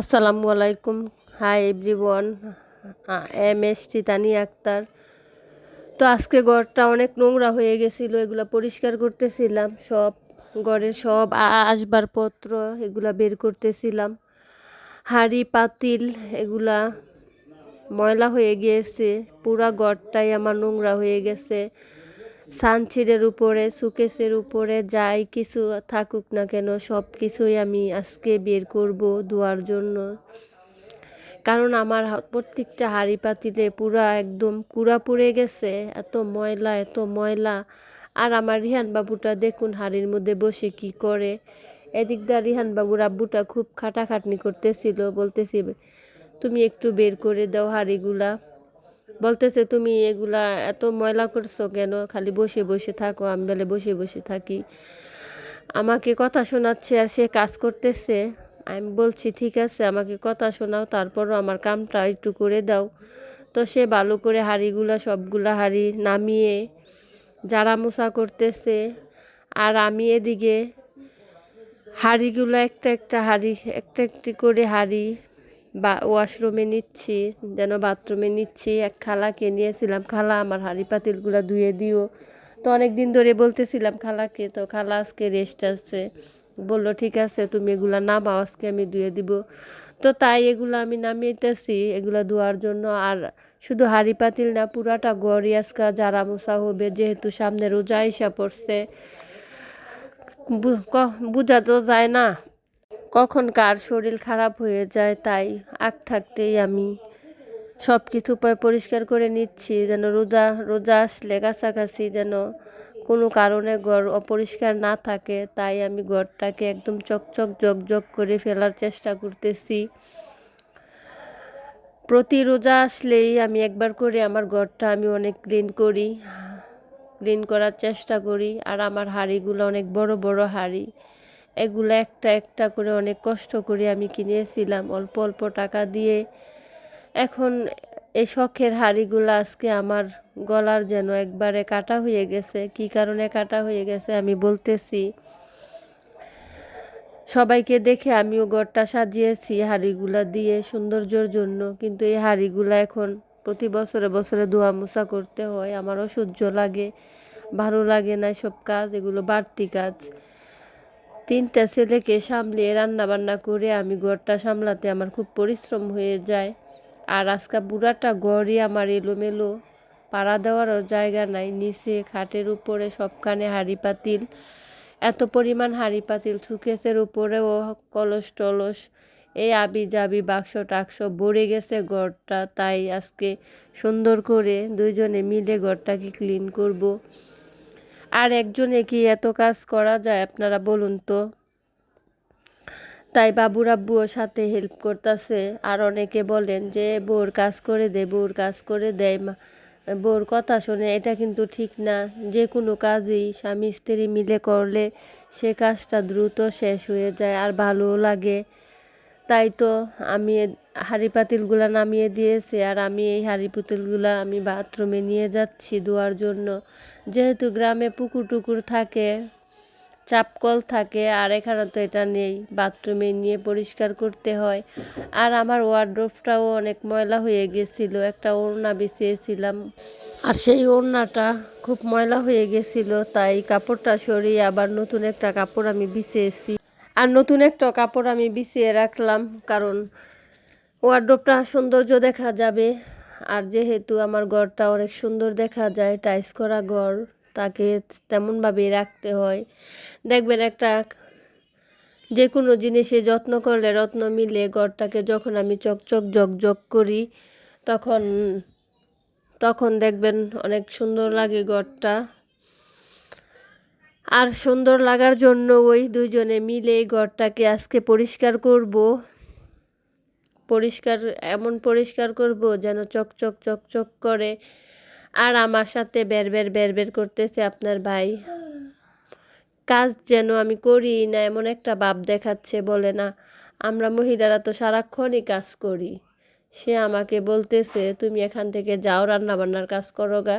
আসসালামু আলাইকুম। Hi everyone M S Chitani Akter. তো আজকে ঘরটা অনেক নোংরা হয়ে গেছিল, এগুলো পরিষ্কার করতেছিলাম, সব ঘরের সব আসবাবপত্র এগুলা বের করতেছিলাম। হাঁড়ি, পাতিল এগুলা ময়লা হয়ে গিয়েছে, পুরা ঘরটাই আমার নোংরা হয়ে গেছে। সানচিরের উপরে, সুকেসের উপরে, যাই কিছু থাকুক না কেন, সব কিছুই আমি আজকে বের করব ধোয়ার জন্য। কারণ আমার প্রত্যেকটা হাঁড়ি পাতিলে পুরা একদম কুড়া পড়ে গেছে, এত ময়লা এত ময়লা। আর আমার রিহান বাবুটা দেখুন হাড়ির মধ্যে বসে কি করে। এদিক দা রিহান বাবুর আব্বুটা খুব খাটাখাটনি করতেছিল, বলতেছি, তুমি একটু বের করে দাও হাঁড়িগুলা। বলতেছে, তুমি এগুলা এত ময়লা করছ কেন? খালি বসে বসে থাকো, আমি বলে বসে বসে থাকি। আমাকে কথা শোনাচ্ছে আর সে কাজ করতেছে। আমি বলছি, ঠিক আছে, আমাকে কথা শোনাও, তারপরও আমার কামটা একটু করে দাও। তো সে ভালো করে হাঁড়িগুলা, সবগুলা হাঁড়ি নামিয়ে জারা মোছা করতেছে। আর আমি এদিকে হাঁড়িগুলো একটা একটা হাঁড়ি, একটা একটি করে হাঁড়ি বা ওয়াশরুমে নিচ্ছি, যেন বাথরুমে নিচ্ছি, এক খালাকে নিয়েছিলাম, খালা আমার হাঁড়ি পাতিলগুলো ধুয়ে দিও। তো অনেক দিন ধরে বলতেছিলাম খালাকে, তো খালা আজকে রেস্ট আছে। বলল, ঠিক আছে, তুমি এগুলা নামাও, আজকে আমি ধুয়ে দিব। তো তাই এগুলো আমি নামিয়েতেছি, এগুলো ধোয়ার জন্য। আর শুধু হাঁড়ি পাতিল না, পুরাটা গড়ি আজকা যারা মোছা হবে, যেহেতু সামনে রোজা এসা পড়ছে। বোঝা তো যায় না। কখন কার শরীর খারাপ হয়ে যায় তাই আগ থাকতেই আমি সব কিছু পরিষ্কার করে নিচ্ছি, যেন রোজা রোজা আসলে কাছাকাছি যেন কোনো কারণে ঘর অপরিষ্কার না থাকে। তাই আমি ঘরটাকে একদম চকচক, জকজক করে ফেলার চেষ্টা করতেছি। প্রতি রোজা আসলেই আমি একবার করে আমার ঘরটা আমি অনেক ক্লিন করি, ক্লিন করার চেষ্টা করি। আর আমার হাঁড়িগুলো অনেক বড় বড় হাঁড়ি। এগুলো একটা একটা করে অনেক কষ্ট করে আমি কিনেছিলাম। অল্প অল্প টাকা দিয়ে। এখন এই শখের হাঁড়িগুলো আজকে আমার গলার যেন একবারে কাটা হয়ে গেছে। কি কারণে কাটা হয়ে গেছে আমি বলতেছি। সবাইকে দেখে আমিও ঘরটা সাজিয়েছি হাঁড়িগুলা দিয়ে সৌন্দর্যর জন্য। কিন্তু এই হাঁড়িগুলা এখন প্রতি বছরে বছরে ধোয়া মোছা করতে হয়। আমারও সহ্য লাগে, ভালো লাগে না সব কাজ, এগুলো বাড়তি কাজ। তিনটা ছেলেকে সামলিয়ে রান্না বান্না করে আমি ঘরটা সামলাতে আমার খুব পরিশ্রম হয়ে যায়। আর আজকা বুড়াটা ঘরই আমার এলোমেলো। পাড়া দেওয়ারও জায়গা নাই, নিচে খাটের উপরে সবখানে হাঁড়ি পাতিল এত পরিমাণ হাঁড়ি পাতিল সুকেসের উপরেও কলস টলস, এই আবি জাবি বাক্স টাক্স ভরে গেছে ঘরটা। তাই আজকে সুন্দর করে দুইজনে মিলে ঘরটাকে ক্লিন করব। আর একজনে কি এত কাজ করা যায়, আপনারা বলুন তো। তাই বাবুর আব্বুও সাথে হেল্প করতেছে। আর অনেকে বলেন যে, বউর কাজ করে দে, বউর কাজ করে দেয় মা। বউর কথা শুনে এটা কিন্তু ঠিক না। যে কোনো কাজই স্বামী স্ত্রী মিলে করলে সে কাজটা দ্রুত শেষ হয়ে যায় আর ভালোও লাগে। তাই তো আমি হাঁড়ি পাতিলগুলা নামিয়ে দিয়েছি আর আমি এই হাঁড়ি পুতুলগুলা আমি বাথরুমে নিয়ে যাচ্ছি ধোয়ার জন্য। যেহেতু গ্রামে পুকুর টুকুর থাকে, চাপকল থাকে আর এখানে তো এটা নেই, বাথরুমে নিয়ে পরিষ্কার করতে হয়। আর আমার ওয়ার্ড্রোফটাও অনেক ময়লা হয়ে গেছিল, একটা ওড়না বিছিয়েছিলাম। আর সেই ওড়নাটা খুব ময়লা হয়ে গেছিল, তাই কাপড়টা সরিয়ে আবার নতুন একটা কাপড় আমি বিছিয়েছি। আর নতুন একটা কাপড় আমি বিছিয়ে রাখলাম, কারণ ওয়ার্ড্রোপটা সৌন্দর্য দেখা যাবে। আর যেহেতু আমার ঘরটা অনেক সুন্দর দেখা যায় টাইস করা ঘর, তাকে তেমনভাবেই রাখতে হয়। দেখবেন একটা যে কোনো জিনিসে যত্ন করলে রত্ন মিলে, ঘরটাকে যখন আমি চকচক জকজক করি, তখন তখন দেখবেন অনেক সুন্দর লাগে ঘরটা। আর সুন্দর লাগার জন্য ওই দুজনে মিলে ঘরটাকে আজকে পরিষ্কার করব। পরিষ্কার, এমন পরিষ্কার করব যেন চকচক চকচক করে। আর আমার সাথে বের বের বের বের করতেছে আপনার ভাই। কাজ যেন আমি করি না, এমন একটা ভাব দেখাচ্ছে, বলে না, আমরা মহিলারা তো সারাক্ষণই কাজ করি। সে আমাকে বলতেছে, তুমি এখান থেকে যাও, রান্নাবান্নার কাজ করো গা।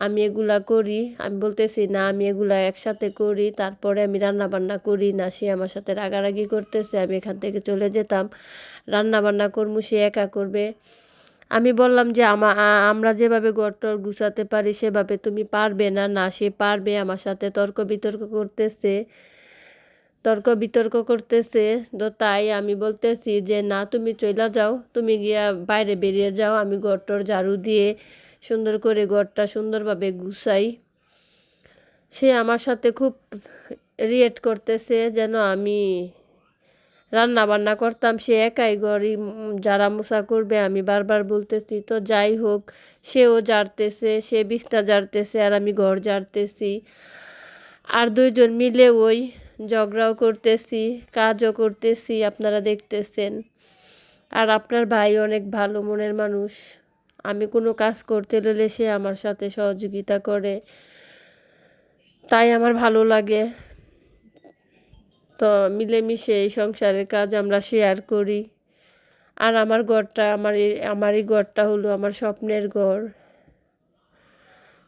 আমি এগুলা করি। আমি বলতেছি, না, আমি এগুলা একসাথে করি। তারপরে আমি রান্না বান্না করি না, সে আমার সাথে রাগারাগি করতেছে, আমি এখান থেকে চলে যেতাম। রান্না বান্না করব সে একা করবে। আমি বললাম যে, আমা আমরা যেভাবে ঘরটর গুছাতে পারি, সেভাবে তুমি পারবে না। না, সে পারবে, আমার সাথে তর্ক বিতর্ক করতেছে। তর্ক বিতর্ক করতেছে তো তাই আমি বলতেছি যে, না, তুমি চলে যাও। তুমি গিয়া বাইরে বেরিয়ে যাও। আমি ঘরটর ঝাড়ু দিয়ে সুন্দর করে ঘরটা সুন্দরভাবে গুছাই। সে আমার সাথে খুব রিয়েট করতেছে যেন আমি রান্না বান্না করতাম। সে একাই উম যারা মোছা করবে, আমি বারবার বলতেছি, তো যাই হোক, সেও জারতেছে সে বিছনা জারতেছে আর আমি ঘর জারতেছি আর দুইজন মিলে ওই ঝগড়াও করতেছি, কাজও করতেছি, আপনারা দেখতেছেন। আর আপনার ভাই অনেক ভালো মনের মানুষ। আমি কোনো কাজ করতে গেলে সে আমার সাথে সহযোগিতা করে। তাই আমার ভালো লাগে। তো মিলেমিশে এই সংসারের কাজ আমরা শেয়ার করি। আর আমার ঘরটা, আমার এই- আমার ঘরটা হলো আমার স্বপ্নের ঘর।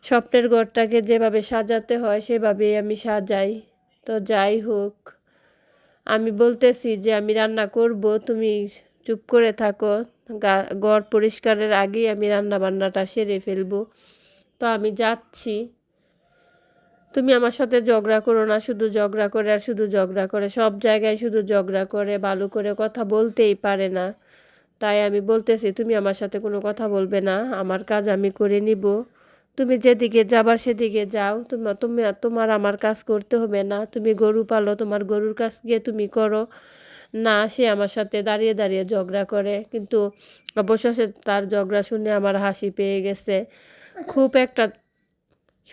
স্বপ্নের ঘরটাকে যেভাবে সাজাতে হয়, সেভাবেই আমি সাজাই। তো যাই হোক, আমি বলতেছি যে আমি রান্না করব, তুমি চুপ করে থাকো। গা- ঘর পরিষ্কারের আগেই আমি রান্না বান্নাটা সেরে ফেলব। তো আমি যাচ্ছি। তুমি আমার সাথে ঝগড়া করো না, শুধু ঝগড়া করে আর শুধু ঝগড়া করে। সব জায়গায় শুধু ঝগড়া করে, ভালো করে কথা বলতেই পারে না। তাই আমি বলতেছি, তুমি আমার সাথে কোনো কথা বলবে না। আমার কাজ আমি করে নিব। তুমি যেদিকে যাবার সেদিকে যাও। তোমার তুমি, তোমার আমার কাজ করতে হবে না। তুমি গরু পালো, তোমার গরুর কাছ গিয়ে তুমি করো। না, সে আমার সাথে দাঁড়িয়ে দাঁড়িয়ে ঝগড়া করে। কিন্তু অবশেষে তার ঝগড়া শুনে আমার হাসি পেয়ে গেছে। খুব একটা,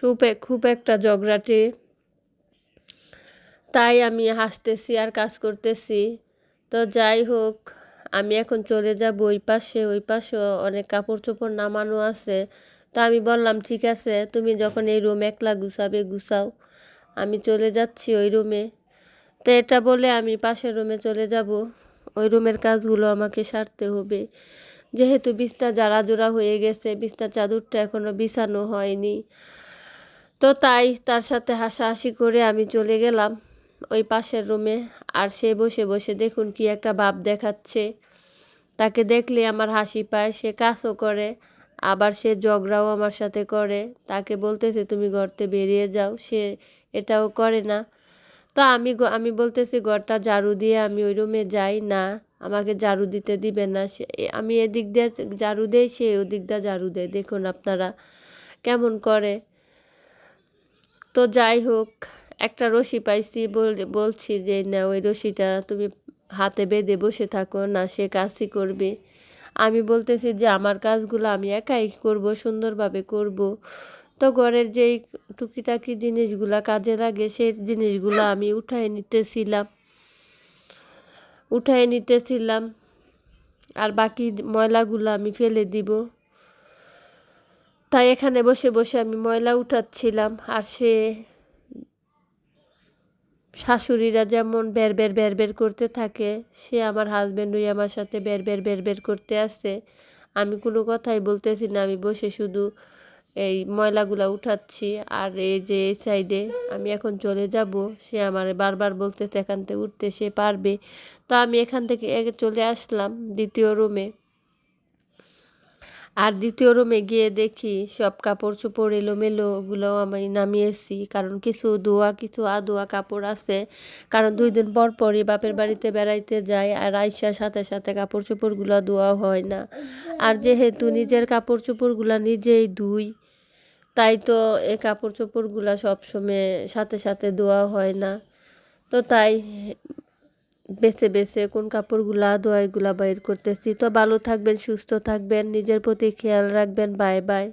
খুব খুব একটা ঝগড়াটে। তাই আমি হাসতেছি আর কাজ করতেছি। তো যাই হোক, আমি এখন চলে যাব ওই পাশে। ওই পাশেও অনেক কাপড় চোপড় নামানো আছে। তো আমি বললাম, ঠিক আছে, তুমি যখন এই রুম একলা গুছাবে, গুছাও। আমি চলে যাচ্ছি ওই রুমে তো এটা বলে আমি পাশের রুমে চলে যাব। ওই রুমের কাজগুলো আমাকে সারতে হবে। যেহেতু বিছনা জারা জোড়া হয়ে গেছে বিছনার চাদরটা এখনও বিছানো হয়নি। তো তাই তার সাথে হাসাহাসি করে আমি চলে গেলাম ওই পাশের রুমে। আর সে বসে বসে দেখুন কি একটা ভাব দেখাচ্ছে। তাকে দেখলে আমার হাসি পায়, সে কাজও করে, আবার সে ঝগড়াও আমার সাথে করে। তাকে বলতেছে, তুমি ঘরতে বেরিয়ে যাও। সে এটাও করে না। তো আমি আমি বলতেছি, ঘরটা ঝাড়ু দিয়ে আমি ওই রুমে যাই না। আমাকে ঝাড়ু দিতে দিবে না। আমি এদিক দিয়ে ঝাড়ু দেই, সে ওদিক দিয়ে ঝাড়ু দেয়। দেখুন আপনারা কেমন করে। তো যাই হোক, একটা রশি পাইছি বল- বলছি যে, না, ওই রশিটা তুমি হাতে বেঁধে বসে থাকো না, সে কাজই করবে। আমি বলতেছি যে, আমার কাজগুলো আমি একাই করব, সুন্দরভাবে করব। তো ঘরের যেই টুকিটাকি জিনিসগুলা কাজে লাগে, সেই জিনিসগুলো আমি উঠাই নিতেছিলাম। উঠাই নিতেছিলাম। আর বাকি ময়লাগুলো আমি ফেলে দিব। তাই এখানে বসে বসে আমি ময়লা উঠাচ্ছিলাম। আর সে শাশুড়িরা যেমন বের বের বের বের করতে থাকে, সে আমার হাজব্যান্ডই আমার সাথে বের বের বের বের করতে আসছে আমি কোনো কথাই বলতেছি না, আমি বসে শুধু এই ময়লাগুলা উঠাচ্ছি, আর এই যে এই সাইডে আমি এখন চলে যাব, সে আমার বারবার বলতেছে এখান থেকে উঠতে সে পারবে। তো আমি এখান থেকে চলে আসলাম দ্বিতীয় রুমে আর দ্বিতীয় রুমে গিয়ে দেখি সব কাপড় চোপড় এলোমেলো ওগুলোও আমি নামিয়েছি। কারণ কিছু ধোয়া, কিছু আধোয়া কাপড় আছে। কারণ দুই দিন পর পরই বাপের বাড়িতে বেড়াইতে যায় আর আইসার সাথে সাথে কাপড় চোপড়গুলো ধোয়া হয় না। আর যেহেতু নিজের কাপড় চোপড়গুলো নিজেই ধুই, তাই তো এই কাপড় চোপড়গুলো সবসময় সাথে সাথে ধোয়া হয় না। তো তাই বেছে বেছে কোন কাপড়গুলা, দোয়াইগুলা বাইর করতেছি। তো ভালো থাকবেন, সুস্থ থাকবেন, নিজের প্রতি খেয়াল রাখবেন। Bye bye.